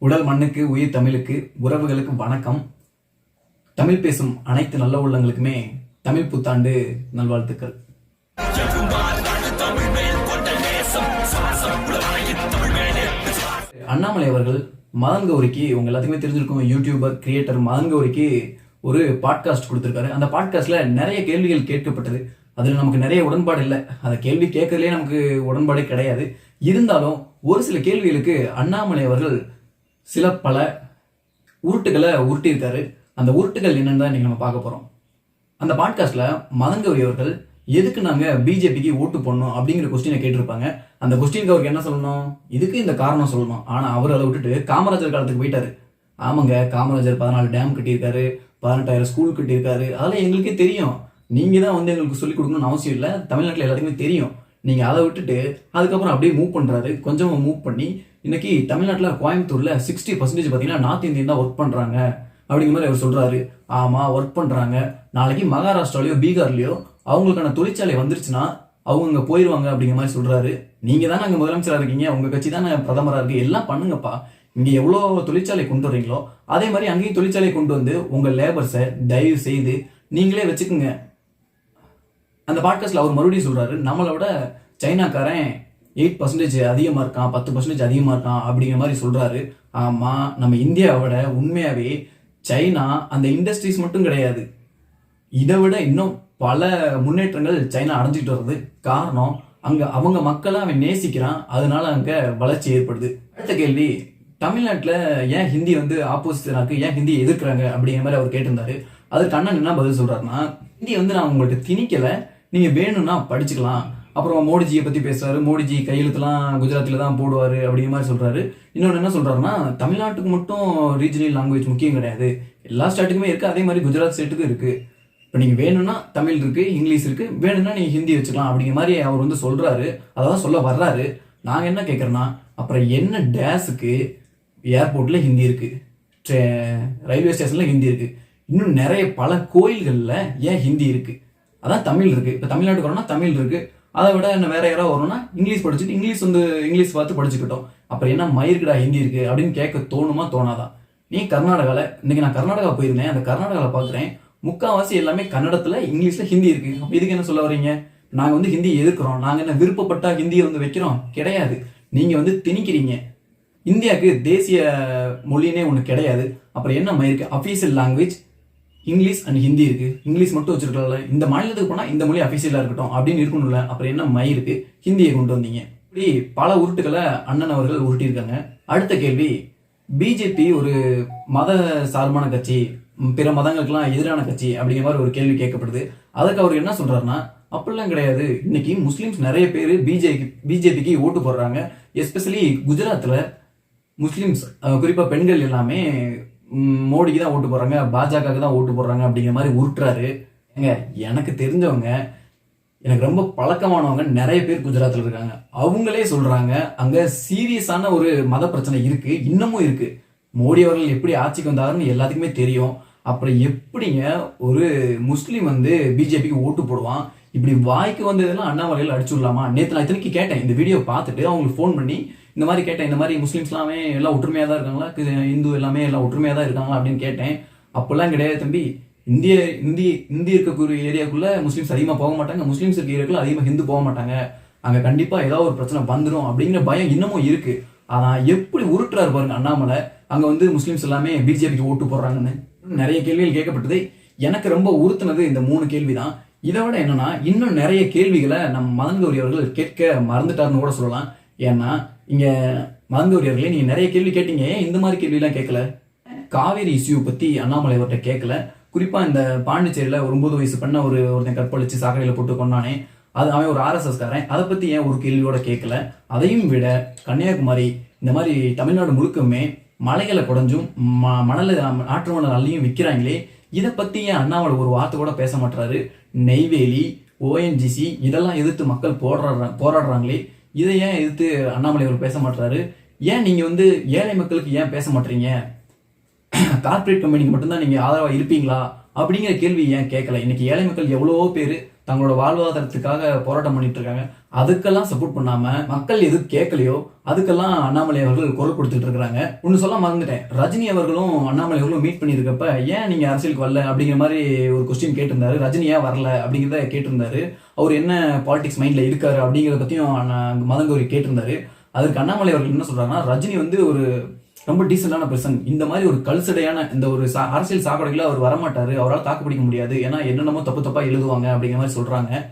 உடல் மண்ணுக்கு உயிர் தமிழுக்கு உறவுகளுக்கு வணக்கம். தமிழ் பேசும் அனைத்து நல்ல உள்ளங்களுக்குமே தமிழ் புத்தாண்டு நல்வாழ்த்துக்கள். அண்ணாமலை அவர்கள் மதன் கௌரிக்கு உங்க எல்லாத்துக்குமே தெரிஞ்சிருக்கும் யூடியூபர் கிரியேட்டர் மதன் கௌரிக்கு ஒரு பாட்காஸ்ட் கொடுத்துருக்காரு. அந்த பாட்காஸ்ட்ல நிறைய கேள்விகள் கேட்கப்பட்டது. அதுல நமக்கு நிறைய உடன்பாடு இல்லை. அந்த கேள்வி கேட்கறதுலே நமக்கு உடன்பாடே கிடையாது. இருந்தாலும் ஒரு சில கேள்விகளுக்கு அண்ணாமலை அவர்கள் சில பல உருட்டுகளை உருட்டியிருக்காரு. அந்த உருட்டுகள் என்னன்னு தான் இன்னைக்கு நம்ம பார்க்க போகிறோம் அந்த பாட்காஸ்ட்டில் மதன் கௌரி அவர்கள் எதுக்கு நாங்கள் பிஜேபிக்கு ஓட்டு போடணும் அப்படிங்கிற கொஸ்டினை கேட்டிருப்பாங்க. அந்த கொஸ்டினுக்கு அவருக்கு என்ன சொல்லணும்? இதுக்கு இந்த காரணம் சொல்லணும். ஆனால் அவர் அதை விட்டுட்டு காமராஜர் காலத்துக்கு போயிட்டாரு. ஆமாங்க காமராஜர் பதினாலு டேம் கட்டியிருக்காரு பதினெட்டாயிரம் ஸ்கூல் கட்டியிருக்காரு. அதெல்லாம் எங்களுக்கே தெரியும். நீங்கள் தான் வந்து எங்களுக்கு சொல்லிக் கொடுக்கணும்னு அவசியம் இல்லை. தமிழ்நாட்டில் எல்லாத்துக்குமே தெரியும். நீங்கள் அதை விட்டுட்டு அதுக்கப்புறம் அப்படியே மூவ் பண்ணுறாரு கொஞ்சமாக மூவ் பண்ணி இன்னைக்கு தமிழ்நாட்டில் கோயம்புத்தூரில் சிக்ஸ்டி பர்சன்டேஜ் பார்த்தீங்கன்னா நார்த் இந்தியன் தான் ஒர்க் பண்ணுறாங்க அப்படிங்கிற மாதிரி அவர் சொல்கிறாரு ஆமாம் ஒர்க் பண்ணுறாங்க நாளைக்கு மகாராஷ்டிராலையோ பீகார்லேயோ அவங்களுக்கான தொழிற்சாலை வந்துருச்சுன்னா அவங்க அங்கே போயிடுவாங்க அப்படிங்கிற மாதிரி சொல்கிறாரு நீங்கள் தானே அங்கே முதலமைச்சராக இருக்கீங்க. உங்கள் கட்சி தானே பிரதமராக இருக்குது எல்லாம் பண்ணுங்கப்பா. இங்கே எவ்வளோ தொழிற்சாலை கொண்டு வரீங்களோ அதே மாதிரி அங்கேயும் தொழிற்சாலை கொண்டு வந்து உங்கள் லேபர்ஸை தயவு செய்து நீங்களே வச்சுக்குங்க. அந்த பாட்காஸ்ட்ல அவர் மறுபடியும் சொல்றாரு நம்மளோட சைனாக்காரன் எயிட் பர்சன்டேஜ் அதிகமாக இருக்கான் பத்து பர்சன்டேஜ் அதிகமாக இருக்கான் அப்படிங்கிற மாதிரி சொல்றாரு. ஆமா நம்ம இந்தியாவோட உண்மையாவே சைனா அந்த இண்டஸ்ட்ரீஸ் மட்டும் கிடையாது. இதை விட இன்னும் பல முன்னேற்றங்கள் சைனா அடைஞ்சிட்டு வருது. காரணம் அங்க அவங்க மக்களை அவன் நேசிக்கிறான் அதனால அங்க வளர்ச்சி ஏற்படுது. அடுத்த கேள்வி தமிழ்நாட்டில் ஏன் ஹிந்தி வந்து ஆப்போசிட்டா இருக்கு ஏன் ஹிந்தி எதிர்க்கிறாங்க அப்படிங்கிற மாதிரி அவர் கேட்டிருந்தாரு. அதுக்கு அண்ணன் என்ன பதில் சொல்றாருன்னா ஹிந்தி வந்து நான் உங்கள்கிட்ட திணிக்கலை நீங்கள் வேணும்னா படிச்சுக்கலாம். அப்புறம் மோடிஜியை பற்றி பேசுகிறாரு மோடிஜி கையெழுத்துலாம் குஜராத்தில் தான் போடுவார் அப்படிங்கிற மாதிரி சொல்கிறாரு இன்னொன்று என்ன சொல்கிறாருன்னா தமிழ்நாட்டுக்கு மட்டும் ரீஜனல் லாங்குவேஜ் முக்கியம் கிடையாது. எல்லா ஸ்டேட்டுக்குமே இருக்குது அதே மாதிரி குஜராத் ஸ்டேட்டுக்கும் இருக்குது இப்போ நீங்கள் வேணும்னா தமிழ் இருக்குது இங்கிலீஷ் இருக்குது வேணும்னா நீங்கள் ஹிந்தி வச்சுக்கலாம் அப்படிங்கிற மாதிரி அவர் வந்து சொல்கிறாரு அதான் சொல்ல வர்றாரு. நாங்கள் என்ன கேட்குறோன்னா அப்புறம் என்ன டேஸுக்கு ஏர்போர்ட்டில் ஹிந்தி இருக்குது ட்ரே- ரயில்வே ஸ்டேஷனில் ஹிந்தி இருக்குது இன்னும் நிறைய பல கோயில்களில் ஏன் ஹிந்தி இருக்குது அதான் தமிழ் இருக்கு. இப்போ தமிழ்நாட்டுக்கு வரோம்னா தமிழ் இருக்கு. அதை விட என்ன வேற யாராவது வரணும்னா இங்கிலீஷ் படிச்சுட்டு இங்கிலீஷ் வந்து இங்கிலீஷ் பார்த்து படிச்சுக்கிட்டோம். அப்புறம் என்ன மயிருக்குடா ஹிந்தி இருக்கு அப்படின்னு கேட்க தோணுமா தோணாதா நீ கர்நாடகாவில் இன்னைக்கு நான் கர்நாடகா போயிருந்தேன். அந்த கர்நாடகாவில் பார்க்குறேன். முக்காவாசி எல்லாமே கன்னடத்தில் இங்கிலீஷில் ஹிந்தி இருக்கு. அப்போ இதுக்கு என்ன சொல்ல வர்றீங்க? நாங்கள் வந்து ஹிந்தி எதிர்க்கிறோம். நாங்கள் என்ன விருப்பப்பட்டா ஹிந்தியை வந்து வைக்கிறோம்? கிடையாது. நீங்கள் வந்து திணிக்கிறீங்க. இந்தியாவுக்கு தேசிய மொழினே ஒன்று கிடையாது. அப்புறம் என்ன மயிருக்கு? Official language English and Hindi இருக்கு. இங்கிலீஷ் மட்டும் வச்சிருக்கல இந்த மாநிலத்துக்கு போனால் இந்த மொழி அஃபிஷியலாக இருக்கட்டும் அப்படின்னு இருக்கணும்ல. அப்புறம் என்ன மை இருக்கு? ஹிந்தியை கொண்டு வந்தீங்க. இப்படி பல உருட்டுகளை அண்ணன் அவர்கள் உருட்டியிருக்காங்க. அடுத்த கேள்வி பிஜேபி ஒரு மத சார்பான கட்சி பிற மதங்களுக்கெல்லாம் எதிரான கட்சி அப்படிங்கிற மாதிரி ஒரு கேள்வி கேட்கப்படுது. அதுக்கு அவர் என்ன சொல்றாருன்னா அப்படிலாம் கிடையாது. இன்னைக்கு முஸ்லீம்ஸ் நிறைய பேர் பிஜேபி பிஜேபிக்கு ஓட்டு போடுறாங்க. எஸ்பெஷலி குஜராத்தில் முஸ்லீம்ஸ் குறிப்பாக பெண்கள் எல்லாமே மோடிக்கு தான் ஓட்டு போடுறாங்க பாஜகவுக்கு தான் ஓட்டு போடுறாங்க அப்படிங்கிற மாதிரி உருட்டுறாரு. ஏங்க எனக்கு தெரிஞ்சவங்க எனக்கு ரொம்ப பழக்கமானவங்க நிறைய பேர் குஜராத்தில் இருக்காங்க. அவங்களே சொல்றாங்க அங்க சீரியஸான ஒரு மத பிரச்சனை இருக்கு இன்னமும் இருக்கு. மோடி அவர்கள் எப்படி ஆட்சிக்கு வந்தாருன்னு எல்லாத்துக்குமே தெரியும். அப்புறம் எப்படிங்க ஒரு முஸ்லீம் வந்து பிஜேபிக்கு ஓட்டு போடுவான்? இப்படி வாய்க்கு வந்ததெல்லாம் அண்ணாமலையில் அடிச்சுடலாமா? நேற்று நான் இத்தனைக்கு கேட்டேன் இந்த வீடியோ பார்த்துட்டு அவங்களுக்கு ஃபோன் பண்ணி இந்த மாதிரி கேட்டேன் இந்த மாதிரி முஸ்லீம்ஸ்லாமே எல்லாம் ஒற்றுமையாக தான் இருக்காங்களா இந்து எல்லாமே எல்லாம் ஒற்றுமையாக தான் இருக்காங்களா அப்படின்னு கேட்டேன். அப்போல்லாம் கிடையாது தம்பி. இந்திய இந்திய இந்தி இருக்கக்கூடிய ஏரியாக்குள்ளே முஸ்லீம்ஸ் அதிகமாக போக மாட்டாங்க. முஸ்லீம்ஸ் இருக்க ஏரியாக்குள்ள அதிகமாக ஹிந்து போக மாட்டாங்க. அங்கே கண்டிப்பாக ஏதாவது ஒரு பிரச்சனை வந்துடும் அப்படிங்கிற பயம் இன்னமும் இருக்குது ஆனால் எப்படி உருட்டுறாரு பாருங்க அண்ணாமலை. அங்கே வந்து முஸ்லீம்ஸ் எல்லாமே பிஜேபிக்கு ஓட்டு போடுறாங்கன்னு. நிறைய கேள்விகள் கேட்கப்பட்டது. எனக்கு ரொம்ப உறுத்துனது இந்த மூணு கேள்வி தான் இதை விட என்னன்னா இன்னும் நிறைய கேள்விகளை நம்ம மதன்கௌரி அவர்கள் கேட்க மறந்துட்டாருன்னு கூட சொல்லலாம். ஏன்னா இங்க மதன்கௌரி அவர்களே நீங்க நிறைய கேள்வி கேட்டீங்க. ஏன் இந்த மாதிரி கேள்விலாம் கேட்கல? காவேரி இஷ்யூ பத்தி அண்ணாமலை அவர்கிட்ட கேட்கல. குறிப்பா இந்த பாண்டிச்சேரியில ஒரு ஒன்பது வயசு பண்ண ஒரு ஒருத்தன் கற்பழிச்சு சாக்கடையில போட்டு கொண்டானே அது அவன் ஒரு ஆர்எஸ்எஸ் காரன் அதை பத்தி ஏன் ஒரு கேள்வியோட கேட்கல? அதையும் விட கன்னியாகுமரி இந்த மாதிரி தமிழ்நாடு முழுக்கமே மலைகளை குடஞ்சும் ம- மணல் ஆற்று மணல் அள்ளியும் விற்கிறாங்களே இதை பற்றி ஏன் அண்ணாமலை ஒரு வார்த்தை கூட பேச மாட்டுறாரு நெய்வேலி ஓஎன்ஜிசி இதெல்லாம் எதிர்த்து மக்கள் போராடுறாங்க போராடுறாங்களே இதை ஏன் எதிர்த்து அண்ணாமலை அவர் பேச மாட்டுறாரு ஏன் நீங்கள் வந்து ஏழை மக்களுக்கு ஏன் பேச மாட்டுறீங்க கார்ப்பரேட் கம்பெனிக்கு மட்டும்தான் நீங்கள் ஆதரவாக இருப்பீங்களா? அப்படிங்கிற கேள்வி ஏன் கேட்கல? இன்னைக்கு ஏழை மக்கள் எவ்வளவோ பேர் தங்களோட வாழ்வாதாரத்துக்காக போராட்டம் பண்ணிட்டு இருக்காங்க அதுக்கெல்லாம் சப்போர்ட் பண்ணாம மக்கள் எது கேட்கலையோ அதுக்கெல்லாம் அண்ணாமலை அவர்கள் குரல் கொடுத்துட்டு இருக்கிறாங்க ஒன்னு சொல்ல மறந்துட்டேன். ரஜினி அவர்களும் அண்ணாமலை அவர்களும் மீட் பண்ணியிருக்கப்ப ஏன் நீங்க அரசியலுக்கு வரல? அப்படிங்கிற மாதிரி ஒரு கொஸ்டின் கேட்டிருந்தாரு. ரஜினி ஏன் வரல? அப்படிங்கிறத கேட்டிருந்தாரு. அவர் என்ன பாலிடிக்ஸ் மைண்ட்ல இருக்காரு அப்படிங்கிறத பத்தியும் மதங்கோரி கேட்டிருந்தாரு. அதுக்கு அண்ணாமலை அவர்கள் என்ன சொல்றாங்கன்னா ரஜினி வந்து ஒரு ரொம்ப டீசெண்டான பர்சன் இந்த மாதிரி ஒரு கல்சடையான இந்த ஒரு சா- அரசியல் சாக்கடைகளை அவர் வரமாட்டாரு. அவரால் தாக்கு பிடிக்க முடியாது. ஏன்னா என்னென்னமோ தப்பு தப்பா எழுதுவாங்க அப்படிங்கிற மாதிரி சொல்றாங்க.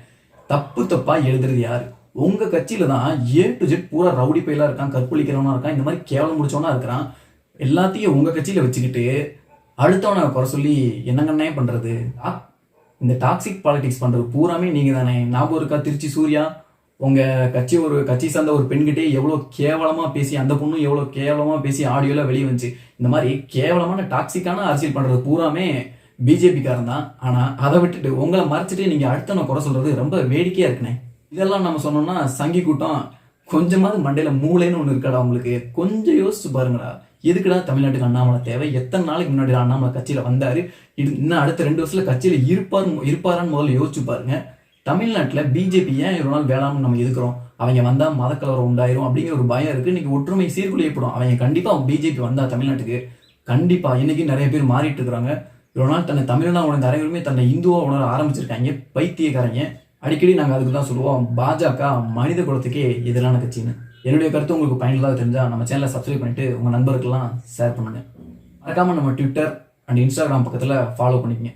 தப்பு தப்பா எழுதுறது யாரு? உங்க கட்சியில தான் ஏ டு ஜெட் பூரா ரவுடி பயிலா இருக்கான் கற்பழிக்கிறவனா இருக்கான் இந்த மாதிரி கேவலம் முடிச்சவனா இருக்கிறான். எல்லாத்தையும் உங்க கட்சியில வச்சுக்கிட்டு அடுத்தவனை குறை சொல்லி என்னங்கன்னே பண்றது? இந்த டாக்ஸிக் பாலிடிக்ஸ் பண்றது பூராமே நீங்க தானே ஞாபகம் இருக்கா? திருச்சி சூர்யா உங்க கட்சி ஒரு கட்சி சார்ந்த ஒரு பெண்கிட்டே எவ்வளவு கேவலமா பேசி அந்த பொண்ணும் எவ்வளவு கேவலமா பேசி ஆடியோல வெளியே வந்துச்சு. இந்த மாதிரி கேவலமான டாக்ஸிக்கான அரசியல் பண்றது பூராமே பிஜேபிக்காரன் தான். ஆனா அதை விட்டுட்டு உங்களை மறைச்சிட்டு நீங்க நான் குறை சொல்றது ரொம்ப வேடிக்கையா இருக்குனே இதெல்லாம் நம்ம சொன்னோம்னா சங்கி கூட்டம் கொஞ்சமாவது மண்டையில மூளைன்னு ஒண்ணு இருக்காடா உங்களுக்கு. கொஞ்சம் யோசிச்சு பாருங்கடா. எதுக்குடா தமிழ்நாட்டுக்கு அண்ணாமலை தேவை? எத்தனை நாளைக்கு முன்னாடி அண்ணாமலை கட்சியில வந்தாரு? இது இன்னும் அடுத்த ரெண்டு வருஷத்துல கட்சியில இருப்பாரு இருப்பாரான்னு முதல்ல யோசிச்சு பாருங்க. தமிழ்நாட்டில் பிஜேபி ஏன் இவ்வளோ நாள் வேளாண்மை நம்ம எதுக்குறோம்? அவங்க வந்தால் மதக்கலவரம் உண்டாயிரும் அப்படிங்கிற ஒரு பயம் இருக்குது இன்றைக்கி ஒற்றுமை சீர்குலையப்படும். அவங்க கண்டிப்பாக பிஜேபி வந்தால் தமிழ்நாட்டுக்கு. கண்டிப்பாக இன்றைக்கி நிறைய பேர் மாறிட்டு இருக்கிறாங்க. இவ்வளோ நாள் தன்னை தமிழனா உணர்ந்த அனைவருமே தன்னை இந்துவாக உணர ஆரம்பிச்சிருக்காங்க. பைத்தியக்காரங்க. அடிக்கடி நாங்கள் அதுக்கு தான் சொல்லுவோம். பாஜக மனித குலத்துக்கே எதிரான கட்சின்னு. என்னுடைய கருத்து உங்களுக்கு பயனுள்ளதாக தெரிஞ்சால் நம்ம சேனலை சப்ஸ்கிரைப் பண்ணிட்டு உங்கள் நண்பருக்கெல்லாம் ஷேர் பண்ணுங்க. மறக்காமல் நம்ம ட்விட்டர் அண்ட் இன்ஸ்டாகிராம் பக்கத்தில் ஃபாலோ பண்ணிக்கங்க.